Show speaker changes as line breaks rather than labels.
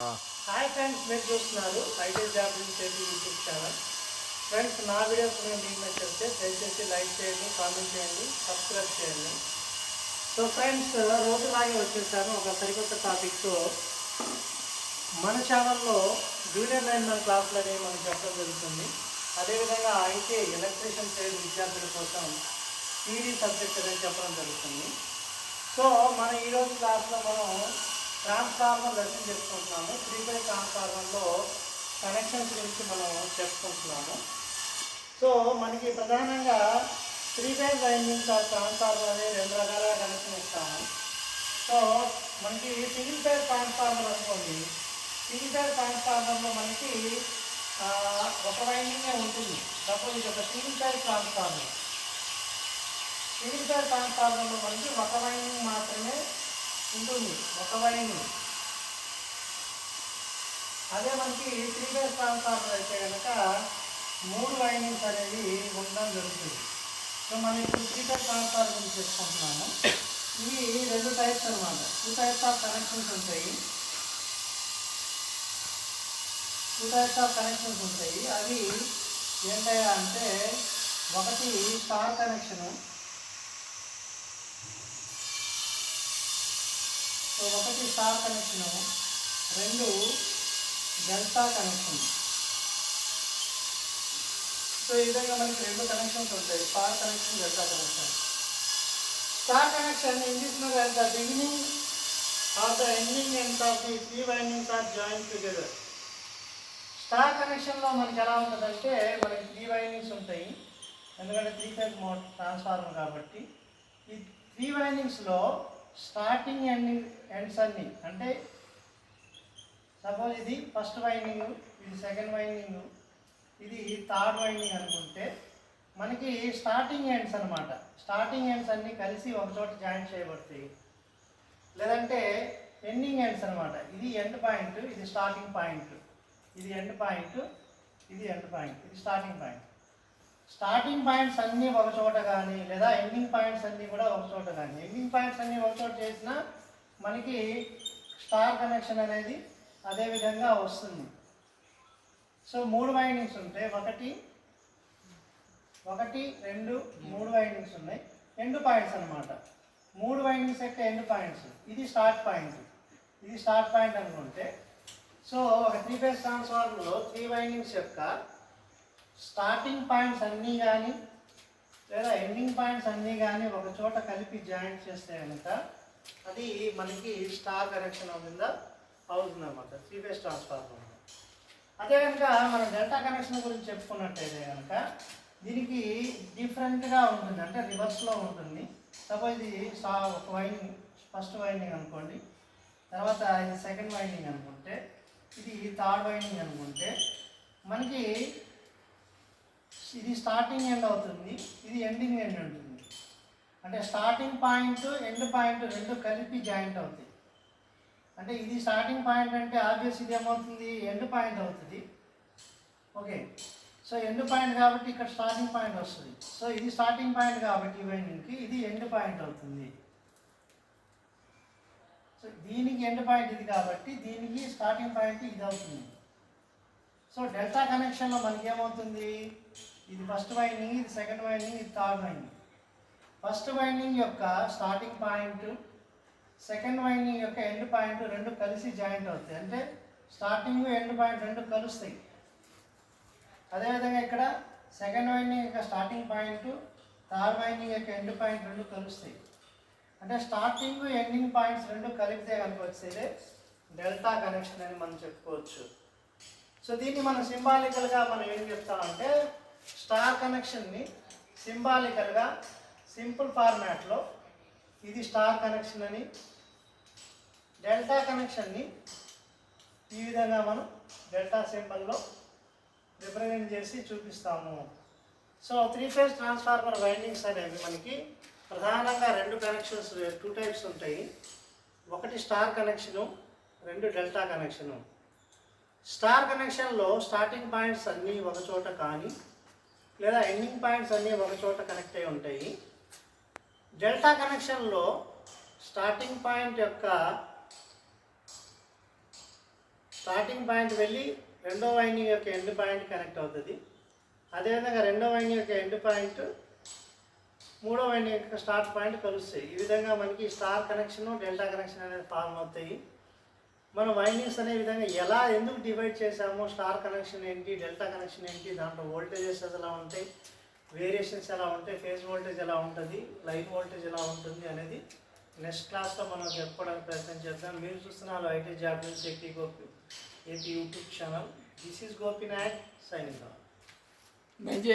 Hi friends మీరు చూస్తున్నారు IT job చేసి యూట్యూబ్ ఛానల్. ఫ్రెండ్స్ నా వీడియోస్ నేను మీకు నచ్చితే దయచేసి లైక్ చేయండి కామెంట్ చేయండి సబ్స్క్రైబ్ చేయండి. సో ఫ్రెండ్స్ రోజులాగే వచ్చేసాను ఒక సరికొత్త టాపిక్తో మన ఛానల్లో జూనియర్ లైన్మెన్ క్లాసులు అనేవి మనం చెప్పడం జరుగుతుంది. అదేవిధంగా ఐటీ ఎలక్ట్రీషియన్ ట్రేడ్ విద్యార్థుల కోసం థియరీ సబ్జెక్ట్ అనేది చెప్పడం జరుగుతుంది. సో మన ఈరోజు క్లాస్లో మనం ట్రాన్స్ఫార్మర్ దర్శనం చేసుకుంటున్నాము త్రీ ఫేజ్ ట్రాన్స్ఫార్మర్లో కనెక్షన్స్ గురించి మనం చెప్పుకుంటున్నాము. సో మనకి ప్రధానంగా three phase windings of transformer అనేది రెండు రకాలుగా కనెక్షన్ ఇస్తాము. సో మనకి సింగిల్ ఫేజ్ ట్రాన్స్ఫార్మర్ అనుకోండి. సింగిల్ ఫేజ్ ట్రాన్స్ఫార్మర్లో మనకి ఒక వైండింగే ఉంటుంది. సపోజ్ ఇది ఒక single phase transformer single phase ట్రాన్స్ఫార్మర్లో మనకి ఒక వైండింగ్ మాత్రమే ఉంటుంది. ఒక అదే మనకి త్రీ ఫేజ్ ట్రాన్స్ఫార్మర్ అయితే కనుక మూడు వైండింగ్స్ అనేవి ఉండడం జరుగుతుంది. సో మనం ఇప్పుడు త్రీ ఫేజ్ ట్రాన్స్ఫార్మర్ గురించి చెప్పుకుంటున్నాము ఇవి రెండు టైప్స్ అనమాట టూ టైప్స్ ఆఫ్ కనెక్షన్స్ ఉంటాయి. టూ టైప్స్ ఆఫ్ కనెక్షన్స్ ఉంటాయి. అవి ఏంటయ్యా అంటే ఒకటి స్టార్ కనెక్షను సో ఒకటి స్టార్ కనెక్షన్ రెండు డెల్టా కనెక్షన్. సో ఈ విధంగా మనకి రెండు కనెక్షన్స్ ఉంటాయి. Star connection delta connection. Star connection ఇంగ్లీష్లో this the beginning of the ending ends of the three windings are join together. Star కనెక్షన్లో మనకి ఎలా ఉంటుందంటే మనకి త్రీ వైండింగ్స్ ఉంటాయి. ఎందుకంటే త్రీ ఫేజ్ మోడ్ ట్రాన్స్ఫార్మర్ కాబట్టి. ఈ త్రీ వైండింగ్స్లో స్టార్టింగ్ ఎండింగ్ ఎండ్స్ అన్ని. అంటే సపోజ్ ఇది ఫస్ట్ వైండింగ్ ఇది సెకండ్ వైండింగ్ ఇది థర్డ్ వైండింగ్ అనుకుంటే మనకి స్టార్టింగ్ ఎండ్స్ అన్నమాట. స్టార్టింగ్ ఎండ్స్ అన్ని కలిసి ఒక చోట జాయిన్ చేయబడతాయి. లేదంటే ఎండింగ్ ఎండ్స్ అనమాట ఇది ఎండ్ పాయింట్ ఇది స్టార్టింగ్ పాయింట్ ఇది ఎండ్ పాయింట్ ఇది ఎండ్ పాయింట్ ఇది స్టార్టింగ్ పాయింట్ స్టార్టింగ్ పాయింట్స్ అన్నీ ఒక చోట కానీ లేదా ఎండింగ్ పాయింట్స్ అన్నీ కూడా ఒక చోట కానీ. ఎండింగ్ పాయింట్స్ అన్నీ ఒక చోట చేసినా మనకి స్టార్ కనెక్షన్ అనేది అదే విధంగా వస్తుంది. సో మూడు వైండింగ్స్ ఉంటాయి ఒకటి ఒకటి రెండు మూడు వైండింగ్స్ ఉన్నాయి. ఎండ్ పాయింట్స్ అన్నమాట. మూడు వైండింగ్స్ యొక్క ఎండ్ పాయింట్స్. ఇది స్టార్ట్ పాయింట్. ఇది స్టార్ట్ పాయింట్ అనుకుంటే సో ఒక త్రీ ఫేజ్ ట్రాన్స్ఫార్మర్లో త్రీ వైండింగ్స్ యొక్క స్టార్టింగ్ పాయింట్స్ అన్నీ కానీ లేదా ఎండింగ్ పాయింట్స్ అన్నీ కానీ ఒక చోట కలిపి జాయింట్ చేస్తే కనుక అది మనకి స్టార్ కనెక్షన్ అవుతుందా? అవుతుంది అనమాట త్రీ ఫేజ్ ట్రాన్స్ఫార్మర్ అదే కనుక మనం డెల్టా కనెక్షన్ గురించి చెప్పుకున్నట్టయితే కనుక దీనికి డిఫరెంట్గా ఉంటుంది. అంటే రివర్స్లో ఉంటుంది. సపోజ్ ఇది సా ఒక వైండింగ్ ఫస్ట్ వైండింగ్ అనుకోండి. తర్వాత ఇది సెకండ్ వైండింగ్ అనుకుంటే ఇది థర్డ్ వైండింగ్ అనుకుంటే మనకి ఇది స్టార్టింగ్ ఎండ్ అవుతుంది ఇది ఎండింగ్ ఎండ్ ఉంటుంది. అంటే స్టార్టింగ్ పాయింట్ ఎండ్ పాయింట్ రెండు కలిపి జాయింట్ అవుతాయి. అంటే ఇది స్టార్టింగ్ పాయింట్ అంటే ఆబ్వియస్ ఇది ఏమవుతుంది? ఎండ్ పాయింట్ అవుతుంది. ఓకే సో ఎండ్ పాయింట్ కాబట్టి ఇక్కడ స్టార్టింగ్ పాయింట్ వస్తుంది. సో ఇది స్టార్టింగ్ పాయింట్ కాబట్టి ఈవెంట్కి ఇది ఎండ్ పాయింట్ అవుతుంది. సో దీనికి ఎండ్ పాయింట్ ఇది కాబట్టి దీనికి స్టార్టింగ్ పాయింట్ ఇది అవుతుంది. సో డెల్టా కనెక్షన్లో మనకి ఏమవుతుంది? ఇది ఫస్ట్ వైండింగ్ ఇది సెకండ్ వైండింగ్ ఇది థర్డ్ వైండింగ్ ఫస్ట్ వైండింగ్ యొక్క స్టార్టింగ్ పాయింట్ సెకండ్ వైండింగ్ యొక్క ఎండ్ పాయింట్ రెండు కలిసి జాయింట్ అవుతాయి. అంటే స్టార్టింగ్ ఎండ్ పాయింట్ రెండు కలుస్తాయి. అదేవిధంగా ఇక్కడ సెకండ్ వైండింగ్ యొక్క స్టార్టింగ్ పాయింట్ థర్డ్ వైండింగ్ యొక్క ఎండ్ పాయింట్ రెండు కలుస్తాయి. అంటే స్టార్టింగ్ ఎండింగ్ పాయింట్స్ రెండు కలిపితే కనుక వచ్చేదే డెల్టా కనెక్షన్ అని మనం చెప్పుకోవచ్చు. సో దీన్ని మనం సింబాలికల్గా మనం ఏం చెప్తామంటే స్టార్ కనెక్షన్ని సింబాలికల్గా సింపుల్ ఫార్మాట్లో ఇది స్టార్ కనెక్షన్ అని డెల్టా కనెక్షన్ని ఈ విధంగా మనం డెల్టా సింబల్లో రిప్రజెంట్ చేసి చూపిస్తాము. So three phase transformer windings అనేవి మనకి ప్రధానంగా రెండు కనెక్షన్స్ టూ టైప్స్ ఉంటాయి. ఒకటి స్టార్ కనెక్షను రెండు డెల్టా కనెక్షను. స్టార్ కనెక్షన్లో స్టార్టింగ్ పాయింట్స్ అన్నీ ఒక చోట కానీ లేదా ఎండింగ్ పాయింట్స్ అన్నీ ఒక చోట కనెక్ట్ అయి ఉంటాయి. డెల్టా కనెక్షన్లో స్టార్టింగ్ పాయింట్ యొక్క స్టార్టింగ్ పాయింట్ వెళ్ళి రెండో వైండింగ్ యొక్క ఎండ్ పాయింట్ కనెక్ట్ అవుతుంది. అదేవిధంగా రెండో వైండింగ్ యొక్క ఎండ్ పాయింట్ మూడో వైండింగ్ యొక్క స్టార్ట్ పాయింట్ కలుస్తాయి. ఈ విధంగా మనకి స్టార్ కనెక్షన్ డెల్టా కనెక్షన్ అనేది ఫామ్ అవుతాయి. మనం వైండింగ్స్ అనే విధంగా ఎలా ఎందుకు డివైడ్ చేసామో స్టార్ కనెక్షన్ ఏంటి డెల్టా కనెక్షన్ ఏంటి దాంట్లో వోల్టేజెస్ ఎలా ఉంటాయి వేరియేషన్స్ ఎలా ఉంటాయి ఫేజ్ వోల్టేజ్ ఎలా ఉంటుంది లైన్ వోల్టేజ్ ఎలా ఉంటుంది అనేది నెక్స్ట్ క్లాస్లో మనం చెప్పుకోవడానికి ప్రయత్నం చేద్దాం. మీరు చూస్తున్నారు IT job news AP Gopi AP YouTube channel this is Gopinath signing
మంచి